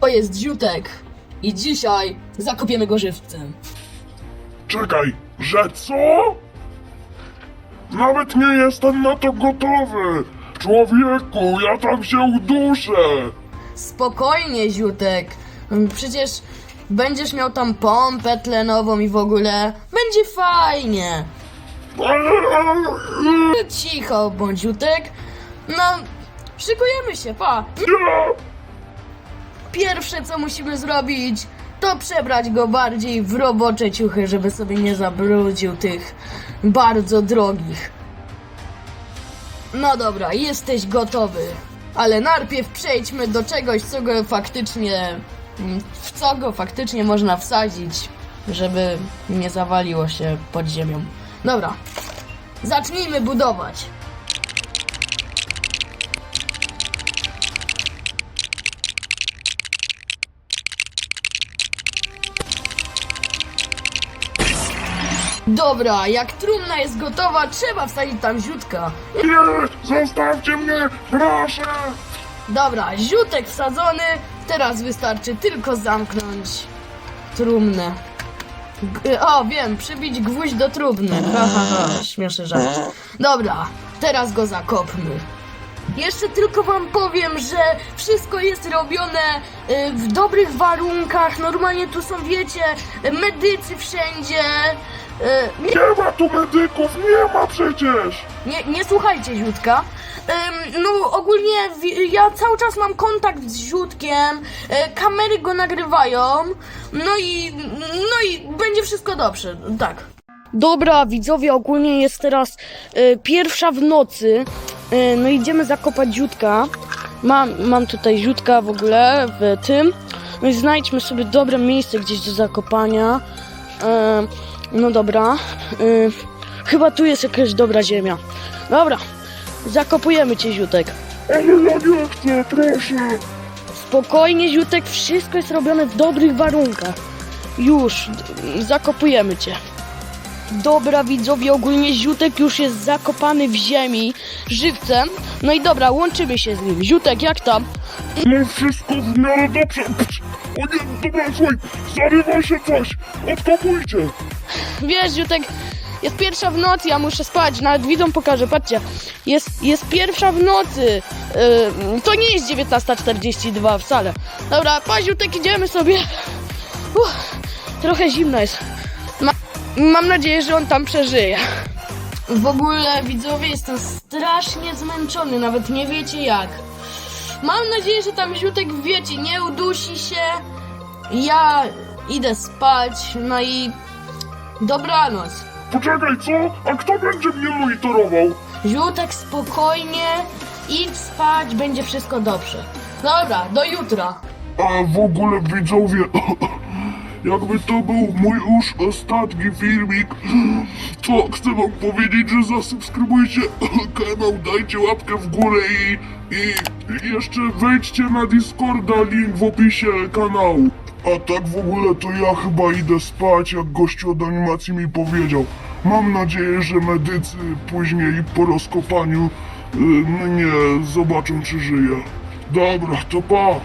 To jest ziutek. I dzisiaj zakopiemy go żywcem. Czekaj, że co? Nawet nie jestem na to gotowy! Człowieku, ja tam się uduszę! Spokojnie, ziutek. Przecież będziesz miał tam pompę tlenową i w ogóle. Będzie fajnie. Cicho, bądź ziutek. No, szykujemy się, pa. Nie! Pierwsze, co musimy zrobić, to przebrać go bardziej w robocze ciuchy, żeby sobie nie zabrudził tych bardzo drogich. No dobra, jesteś gotowy. Ale najpierw przejdźmy do czegoś, co go faktycznie. w co go faktycznie można wsadzić, żeby nie zawaliło się pod ziemią. Dobra, zacznijmy budować. Dobra, jak trumna jest gotowa, trzeba wsadzić tam ziutka. Nie! Zostawcie mnie! Proszę! Dobra, ziutek wsadzony. Teraz wystarczy tylko zamknąć trumnę. G- o, wiem, przybić gwóźdź do trumny. Ha, ha, ha, śmieszy żart. Dobra, teraz go zakopmy. Jeszcze tylko wam powiem, że wszystko jest robione y, w dobrych warunkach. Normalnie tu są, wiecie, medycy wszędzie. Y, Nie ma tu medyków! Nie ma przecież! nie, nie słuchajcie Ziutka. Ym, no ogólnie wi- ja cały czas mam kontakt z Ziutkiem, e, kamery go nagrywają, no i, no i będzie wszystko dobrze, tak. Dobra, widzowie, ogólnie jest teraz e, pierwsza w nocy, e, no idziemy zakopać Ziutka. Mam, mam tutaj Ziutka w ogóle w tym, no i znajdźmy sobie dobre miejsce gdzieś do zakopania. E, no dobra, e, chyba tu jest jakaś dobra ziemia. Dobra, zakopujemy cię, Ziutek. Ale ja nie chcę, proszę! Spokojnie, Ziutek, wszystko jest robione w dobrych warunkach. Już, zakopujemy cię. Dobra, widzowie, ogólnie Ziutek już jest zakopany w ziemi żywcem. No i dobra, łączymy się z nim. Ziutek, jak tam? No wszystko w miarę dobrze! Psz, O nie, dobra, słuchaj! Zarywa się coś! Odkopujcie! Wiesz, Ziutek, jest pierwsza w nocy, ja muszę spać, nawet widzom pokażę, patrzcie. Jest, jest pierwsza w nocy. Yy, to nie jest 19.42 wcale. Dobra, pa, Ziutek, idziemy sobie. Uff, trochę zimno jest. Ma, mam nadzieję, że on tam przeżyje. W ogóle, widzowie, jestem strasznie zmęczony, nawet nie wiecie jak. Mam nadzieję, że tam Ziutek, wiecie, nie udusi się. Ja idę spać, no i dobranoc. Poczekaj, co? A kto będzie mnie monitorował? Ziutek, spokojnie, idź spać, będzie wszystko dobrze. Dobra, do jutra. A w ogóle widzowie, jakby to był mój już ostatni filmik, to chcę wam powiedzieć, że zasubskrybujcie kanał, dajcie łapkę w górę i, i jeszcze wejdźcie na Discorda, link w opisie kanału. A tak w ogóle to ja chyba idę spać, jak gościu od animacji mi powiedział. Mam nadzieję, że medycy później po rozkopaniu y, mnie zobaczą, czy żyję. Dobra, to pa!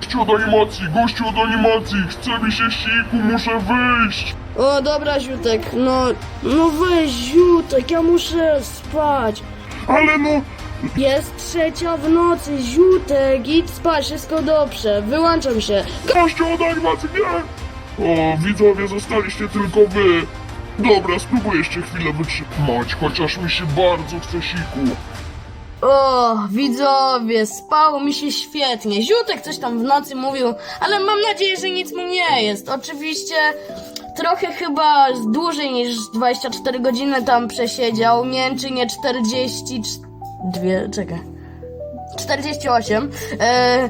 Gościu od animacji, gościu od animacji, chce mi się siku, muszę wyjść. O, dobra, Ziutek, no, no weź, Ziutek, ja muszę spać. Ale no, jest trzecia w nocy, ziutek, idź spać, wszystko dobrze, wyłączam się. Gościu od animacji, nie! O, widzowie, zostaliście tylko wy. Dobra, spróbuję jeszcze chwilę wytrzymać, chociaż mi się bardzo chce siku. O, widzowie, spało mi się świetnie. Ziutek coś tam w nocy mówił, ale mam nadzieję, że nic mu nie jest. Oczywiście trochę chyba dłużej niż 24 godziny tam przesiedział, mięczy nie 44 dwie, czekaj, 48. E,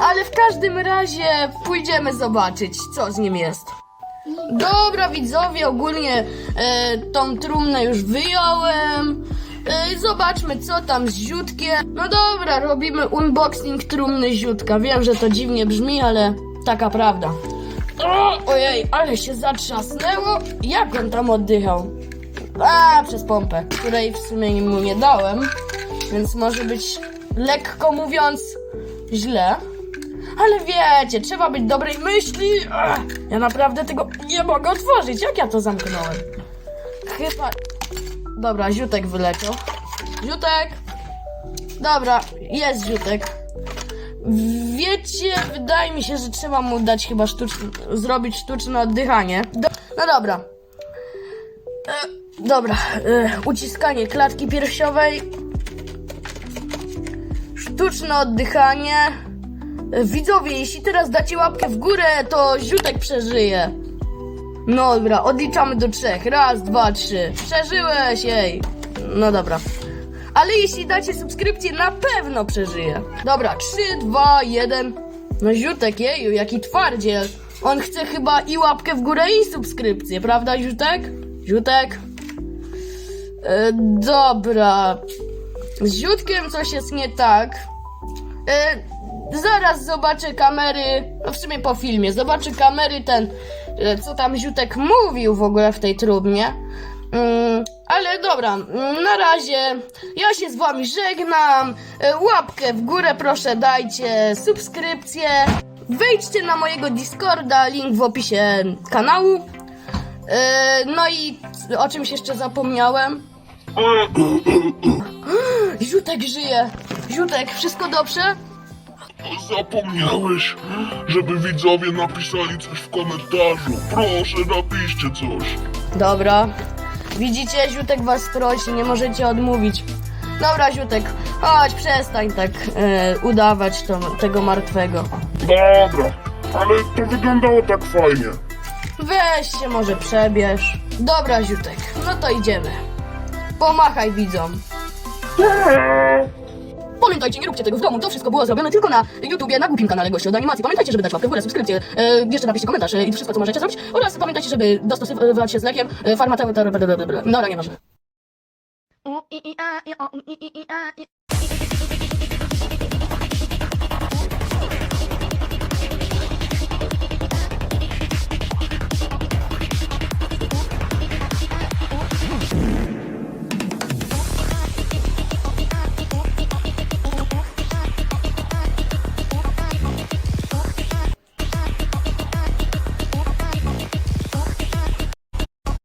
ale w każdym razie pójdziemy zobaczyć, co z nim jest. Dobra widzowie, ogólnie e, tą trumnę już wyjąłem. E, zobaczmy, co tam z ziutkiem. No dobra, robimy unboxing trumny ziutka. Wiem, że to dziwnie brzmi, ale taka prawda. O, ojej, ale się zatrzasnęło. Jak on tam oddychał? A, przez pompę, której w sumie mu nie dałem. Więc może być lekko mówiąc, źle. Ale wiecie, trzeba być dobrej myśli. Ja naprawdę tego nie mogę otworzyć. Jak ja to zamknąłem? Chyba... Dobra, ziutek wyleciał. Ziutek! Dobra, jest ziutek. Wiecie, wydaje mi się, że trzeba mu dać chyba sztuczne, zrobić sztuczne oddychanie. Do, no dobra. E, dobra, e, uciskanie klatki piersiowej. Sztuczne oddychanie. Widzowie, jeśli teraz dacie łapkę w górę, to ziutek przeżyje. No dobra, odliczamy do trzech. Raz, dwa, trzy. Przeżyłeś, jej. No dobra. Ale jeśli dacie subskrypcję, na pewno przeżyje. Dobra, 3, 2, 1. No Ziutek, jeju, jaki twardziel. On chce chyba i łapkę w górę, i subskrypcję, prawda, Ziutek? Ziutek? E, dobra. Z Ziutkiem coś jest nie tak. E, zaraz zobaczę kamery, no w sumie po filmie, zobaczę kamery ten, e, co tam Ziutek mówił w ogóle w tej trumnie. Mm, ale dobra, mm, na razie ja się z wami żegnam. E, Łapkę w górę proszę dajcie, subskrypcję. Wejdźcie na mojego Discorda, link w opisie kanału. No i o czymś jeszcze zapomniałem. Ziutek żyje. Ziutek, wszystko dobrze? Zapomniałeś, żeby widzowie napisali coś w komentarzu. Proszę, napiszcie coś. Dobra. Widzicie, Ziutek was prosi, nie możecie odmówić. Dobra, Ziutek, chodź, przestań tak e, udawać to, tego martwego. Dobra, ale to wyglądało tak fajnie. Weź się może przebierz. Dobra, Ziutek, no to idziemy. Pomachaj widzom. Pamiętajcie, nie róbcie tego w domu, to wszystko było zrobione tylko na YouTubie, na głupim kanale Gości od Animacji. Pamiętajcie, żeby dać łapkę w górę, subskrypcję, e, jeszcze napiszcie komentarz e, i wszystko, co możecie zrobić. Oraz pamiętajcie, żeby dostosowywać się z lekiem, e, farmaceutą, dobra, nieważne. U, i,